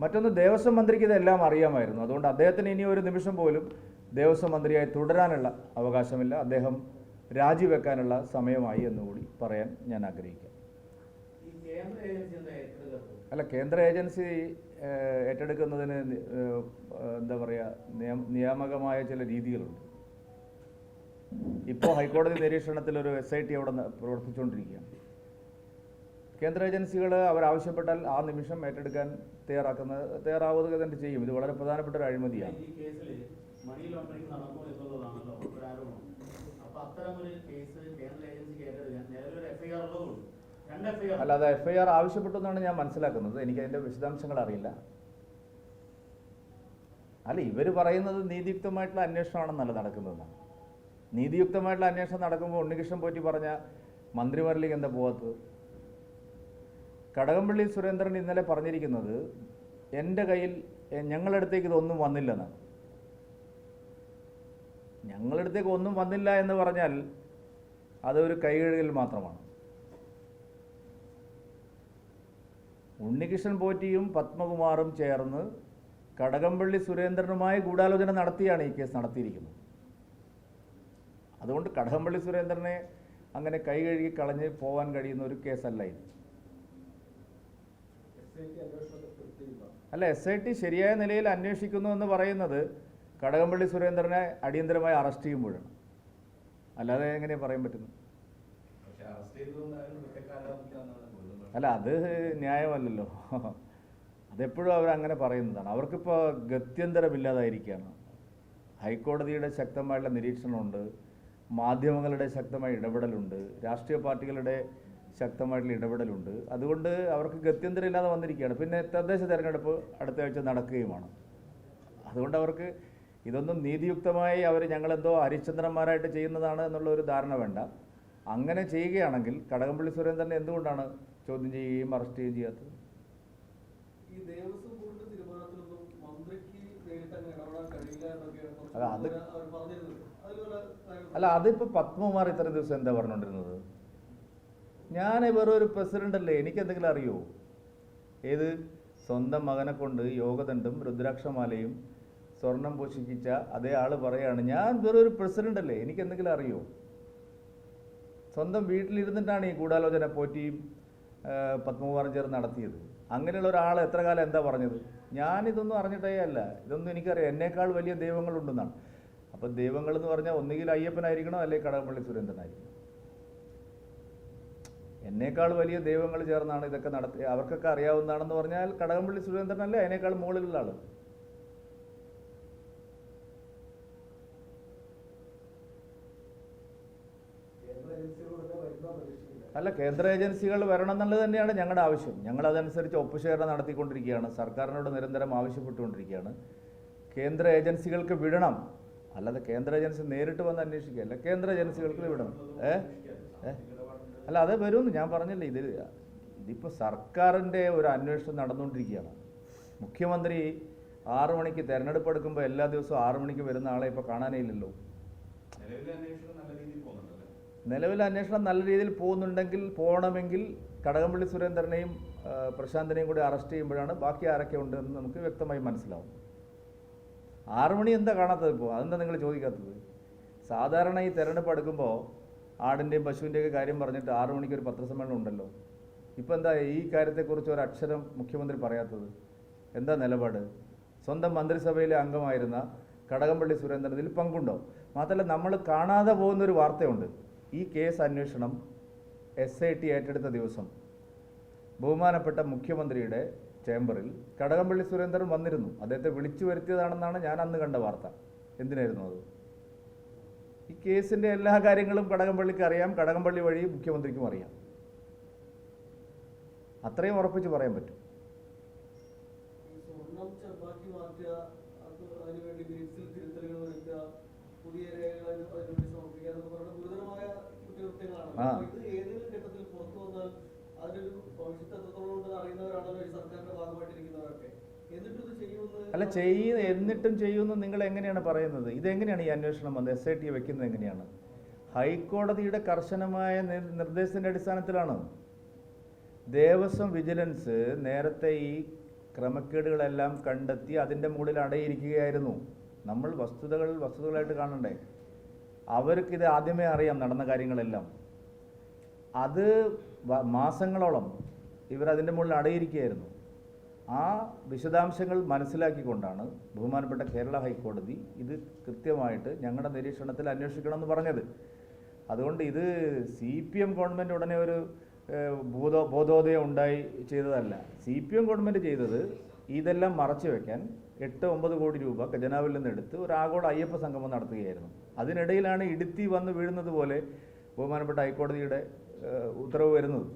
മറ്റൊന്ന് ദേവസ്വം മന്ത്രിക്ക് ഇതെല്ലാം അറിയാമായിരുന്നു. അതുകൊണ്ട് അദ്ദേഹത്തിന് ഇനി ഒരു നിമിഷം പോലും ദേവസ്വം മന്ത്രിയായി തുടരാനുള്ള അവകാശമില്ല. അദ്ദേഹം രാജിവെക്കാനുള്ള സമയമായി എന്നുകൂടി പറയാൻ ഞാൻ ആഗ്രഹിക്കാം. അല്ല കേന്ദ്ര ഏജൻസി ഏറ്റെടുക്കുന്നതിന് എന്താ പറയുക നിയം- നിയാമകമായ ചില രീതികളുണ്ട്. ഇപ്പോൾ ഹൈക്കോടതി നിരീക്ഷണത്തിൽ ഒരു എസ് ഐ ടി അവിടെ പ്രവർത്തിച്ചുകൊണ്ടിരിക്കുകയാണ് കേന്ദ്ര ഏജൻസികൾ അവരാവശ്യപ്പെട്ടാൽ ആ നിമിഷം ഏറ്റെടുക്കാൻ തയ്യാറാക്കുന്ന തയ്യാറാവുക തന്നെ ചെയ്യും. ഇത് വളരെ പ്രധാനപ്പെട്ട ഒരു അഴിമതിയാണ്. അല്ലാതെ എഫ് ഐ ആർ ആവശ്യപ്പെട്ടു എന്നാണ് ഞാൻ മനസ്സിലാക്കുന്നത്. എനിക്ക് അതിന്റെ വിശദാംശങ്ങൾ അറിയില്ല. അല്ല ഇവർ പറയുന്നത് നീതിയുക്തമായിട്ടുള്ള അന്വേഷണമാണെന്നല്ല നടക്കുന്നതെന്നാണ് നീതിയുക്തമായിട്ടുള്ള അന്വേഷണം നടക്കുമ്പോൾ ഉണ്ണികൃഷ്ണൻ പോറ്റി പറഞ്ഞ മന്ത്രിമാരിലേക്ക് എന്താ പോകാത്തത് കടകംപള്ളി സുരേന്ദ്രൻ ഇന്നലെ പറഞ്ഞിരിക്കുന്നത് എന്റെ കയ്യിൽ ഞങ്ങളുടെ ഞങ്ങളടുത്തേക്ക് ഇതൊന്നും വന്നില്ലെന്നാണ്. ഞങ്ങളടുത്തേക്ക് ഒന്നും വന്നില്ല എന്ന് പറഞ്ഞാൽ അതൊരു കൈകഴുകൽ മാത്രമാണ്. ഉണ്ണികൃഷ്ണൻ പോറ്റിയും പത്മകുമാറും ചേർന്ന് കടകംപള്ളി സുരേന്ദ്രനുമായി ഗൂഢാലോചന നടത്തിയാണ് ഈ കേസ് നടത്തിയിരിക്കുന്നത്. അതുകൊണ്ട് കടകംപള്ളി സുരേന്ദ്രനെ അങ്ങനെ കൈ കഴുകി കളഞ്ഞ് പോകാൻ കഴിയുന്ന ഒരു കേസല്ല ഇത്. അല്ല എസ് ഐ ടി ശരിയായ നിലയിൽ അന്വേഷിക്കുന്നു എന്ന് പറയുന്നത് കടകംപള്ളി സുരേന്ദ്രനെ അടിയന്തരമായി അറസ്റ്റ് ചെയ്യുമ്പോഴാണ്. അല്ലാതെ എങ്ങനെയാണ് പറയാൻ പറ്റുന്നു അല്ല അത് ന്യായമല്ലല്ലോ. അതെപ്പോഴും അവരങ്ങനെ പറയുന്നതാണ്. അവർക്കിപ്പോൾ ഗത്യന്തരമില്ലാതായിരിക്കുകയാണ്. ഹൈക്കോടതിയുടെ ശക്തമായിട്ടുള്ള നിരീക്ഷണമുണ്ട്. മാധ്യമങ്ങളുടെ ശക്തമായ ഇടപെടലുണ്ട്. രാഷ്ട്രീയ പാർട്ടികളുടെ ശക്തമായിട്ടുള്ള ഇടപെടലുണ്ട്. അതുകൊണ്ട് അവർക്ക് ഗത്യന്തരമില്ലാതെ വന്നിരിക്കുകയാണ്. പിന്നെ തദ്ദേശ തെരഞ്ഞെടുപ്പ് അടുത്ത ആഴ്ച നടക്കുകയുമാണ്. അതുകൊണ്ട് അവർക്ക് ഇതൊന്നും നീതിയുക്തമായി അവർ ഞങ്ങളെന്തോ ഹരിശ്ചന്ദ്രന്മാരായിട്ട് ചെയ്യുന്നതാണ് എന്നുള്ള ഒരു ധാരണ വേണ്ട. അങ്ങനെ ചെയ്യുകയാണെങ്കിൽ കടകംപള്ളി സുരേന്ദ്രനെ എന്തുകൊണ്ടാണ് ചോദ്യം ചെയ്യുകയും അറസ്റ്റ് ചെയ്യുകയും ചെയ്യാത്തത്? അല്ല, അത് മുമ്പ് അവർ പറഞ്ഞിരുന്നത് അതിലുള്ള കാര്യങ്ങൾ- അല്ല അതിപ്പോൾ പത്മകുമാർ ഇത്രയും ദിവസം എന്താ പറഞ്ഞുകൊണ്ടിരുന്നത്? ഞാൻ വെറും ഒരു പ്രസിഡന്റ് അല്ലേ? എനിക്ക് എന്തെങ്കിലും അറിയോ? ഏത്? സ്വന്തം മകനെ കൊണ്ട് യോഗദണ്ഡും രുദ്രാക്ഷമാലയും സ്വർണം പോഷിപ്പിച്ച അതേ ആൾ പറയാണ്. ഞാൻ വെറും ഒരു പ്രസിഡന്റ് അല്ലേ? എനിക്ക് എന്തെങ്കിലും അറിയോ? സ്വന്തം വീട്ടിലിരുന്നിട്ടാണ് ഈ ഗൂഢാലോചന പോറ്റിയും പത്മകുമാറും ചേർന്ന് നടത്തിയത്. അങ്ങനെയുള്ള ഒരാൾ എത്ര കാലം എന്താ പറഞ്ഞത്? ഞാനിതൊന്നും അറിഞ്ഞിട്ടേ അല്ല. ഇതൊന്നും എനിക്കറിയാം. എന്നേക്കാൾ വലിയ ദൈവങ്ങളുണ്ടെന്നാണ്. അപ്പം ദൈവങ്ങൾ എന്ന് പറഞ്ഞാൽ ഒന്നുകിൽ അയ്യപ്പനായിരിക്കണം? അല്ലെങ്കിൽ കടകംപള്ളി സുരേന്ദ്രനായിരിക്കണം? എന്നേക്കാൾ വലിയ ദൈവങ്ങൾ ചേർന്നാണ് ഇതൊക്കെ നടത്തി അവർക്കൊക്കെ അറിയാവുന്നതാണെന്ന് പറഞ്ഞാൽ കടകംപള്ളി സുരേന്ദ്രനല്ലേ അതിനേക്കാൾ മുകളിലുള്ള ആൾ. അല്ല കേന്ദ്ര ഏജൻസികൾ വരണം എന്നുള്ളത് തന്നെയാണ് ഞങ്ങളുടെ ആവശ്യം. ഞങ്ങൾ അതനുസരിച്ച് ഒപ്പുശേഖരണം നടത്തിക്കൊണ്ടിരിക്കുകയാണ്. സർക്കാരിനോട് നിരന്തരം ആവശ്യപ്പെട്ടുകൊണ്ടിരിക്കുകയാണ്. കേന്ദ്ര ഏജൻസികൾക്ക് വിടണം. അല്ലാതെ കേന്ദ്ര ഏജൻസി നേരിട്ട് വന്ന് അന്വേഷിക്കുകയല്ല. കേന്ദ്ര ഏജൻസികൾക്ക് വിടണം. ഏ? ഏ? അല്ല അത് വരുമെന്ന് ഞാൻ പറഞ്ഞല്ലേ ഇത് ഇതിപ്പോൾ സർക്കാരിന്റെ ഒരു അന്വേഷണം നടന്നുകൊണ്ടിരിക്കുകയാണ്. മുഖ്യമന്ത്രി ആറു മണിക്ക് തിരഞ്ഞെടുപ്പ് എടുക്കുമ്പോൾ എല്ലാ ദിവസവും ആറു മണിക്ക് വരുന്ന ആളെ ഇപ്പോൾ കാണാനേ ഇല്ലല്ലോ. നിലവിലെ അന്വേഷണം നല്ല രീതിയിൽ പോകുന്നുണ്ടല്ലേ? നിലവിൽ അന്വേഷണം നല്ല രീതിയിൽ പോകുന്നുണ്ടെങ്കിൽ പോകണമെങ്കിൽ കടകംപള്ളി സുരേന്ദ്രനെയും പ്രശാന്തനെയും പ്രശാന്തിനെയും കൂടി അറസ്റ്റ് ചെയ്യുമ്പോഴാണ് ബാക്കി ആരൊക്കെ ഉണ്ടെന്ന് നമുക്ക് വ്യക്തമായി മനസ്സിലാവും. ആറുമണി എന്താ കാണാത്തത് ഇപ്പോൾ അതെന്താ നിങ്ങൾ ചോദിക്കാത്തത്? സാധാരണ ഈ തിരഞ്ഞെടുപ്പ് എടുക്കുമ്പോൾ ആടിന്റെയും പശുവിന്റെയൊക്കെ കാര്യം പറഞ്ഞിട്ട് ആറു മണിക്ക് ഒരു പത്രസമ്മേളനം ഉണ്ടല്ലോ. ഇപ്പം എന്താ ഈ കാര്യത്തെക്കുറിച്ച് ഒരു അക്ഷരം മുഖ്യമന്ത്രി പറയാത്തത്? എന്താ നിലപാട്? സ്വന്തം മന്ത്രിസഭയിലെ അംഗമായിരുന്ന കടകംപള്ളി സുരേന്ദ്രൻ ഇതിൽ പങ്കുണ്ടോ? മാത്രമല്ല നമ്മൾ കാണാതെ പോകുന്നൊരു വാർത്തയുണ്ട്. ഈ കേസ് അന്വേഷണം എസ് ഐ ടി ഏറ്റെടുത്ത ദിവസം ബഹുമാനപ്പെട്ട മുഖ്യമന്ത്രിയുടെ ചേംബറിൽ കടകംപള്ളി സുരേന്ദ്രൻ വന്നിരുന്നു. അദ്ദേഹത്തെ വിളിച്ചു വരുത്തിയതാണെന്നാണ് ഞാൻ അന്ന് കണ്ട വാർത്ത. എന്തിനായിരുന്നു അത്? ഈ കേസിന്റെ എല്ലാ കാര്യങ്ങളും കടകംപള്ളിക്ക് അറിയാം കടകംപള്ളി വഴി മുഖ്യമന്ത്രിക്കും അറിയാം. അത്രയും ഉറപ്പിച്ച് പറയാൻ പറ്റും. ആ. അപ്പൊ ഏതെങ്കിലും ഘട്ടത്തിൽ പുറത്തു വന്നാൽ അതിനൊരു ഭവിഷ്യത്ത് എത്രത്തോളം ഉണ്ടെന്ന് അറിയുന്നവരാണല്ലോ ഈ സർക്കാരിന്റെ ഭാഗമായിട്ടിരിക്കുന്നവരൊക്കെ. അല്ല ചെയ്യുന്ന എന്നിട്ടും ചെയ്യുമെന്ന് നിങ്ങൾ എങ്ങനെയാണ് പറയുന്നത്? ഇതെങ്ങനെയാണ് ഈ അന്വേഷണം വന്നത്? എസ് ഐ ടി വെക്കുന്നത് എങ്ങനെയാണ്? ഹൈക്കോടതിയുടെ കർശനമായ നിർ- നിർദ്ദേശത്തിന്റെ അടിസ്ഥാനത്തിലാണ്? ദേവസ്വം വിജിലൻസ് നേരത്തെ ഈ ക്രമക്കേടുകളെല്ലാം കണ്ടെത്തി അതിന്റെ മുകളിൽ അടയിരിക്കുകയായിരുന്നു. നമ്മൾ വസ്തുതകൾ വസ്തുതകളായിട്ട് കാണണ്ടേ? അവർക്കിത് ആദ്യമേ അറിയാം നടന്ന കാര്യങ്ങളെല്ലാം. അത് മാസങ്ങളോളം ഇവർ ഇവരതിന്റെ മുകളിൽ അടയിരിക്കുകയായിരുന്നു. ആ വിശദാംശങ്ങൾ മനസ്സിലാക്കിക്കൊണ്ടാണ് ബഹുമാനപ്പെട്ട കേരള ഹൈക്കോടതി ഇത് കൃത്യമായിട്ട് ഞങ്ങളുടെ നിരീക്ഷണത്തിൽ അന്വേഷിക്കണമെന്ന് പറഞ്ഞത്. അതുകൊണ്ട് ഇത് സി പി എം ഗവൺമെന്റ് ഉടനെ ഒരു ബോധോ ബോധോദയം ഉണ്ടായി ചെയ്തതല്ല. സി പി എം ഗവൺമെന്റ് ചെയ്തത് ഇതെല്ലാം മറച്ചു വെക്കാൻ എട്ട് ഒമ്പത് കോടി രൂപ ഖജനാവിൽ നിന്ന് എടുത്ത് ഒരു ആഗോള അയ്യപ്പ സംഗമം നടത്തുകയായിരുന്നു. അതിനിടയിലാണ് ഇടുത്തി വന്ന് വീഴുന്നത് പോലെ ബഹുമാനപ്പെട്ട ഹൈക്കോടതിയുടെ ഉത്തരവ് വരുന്നത്.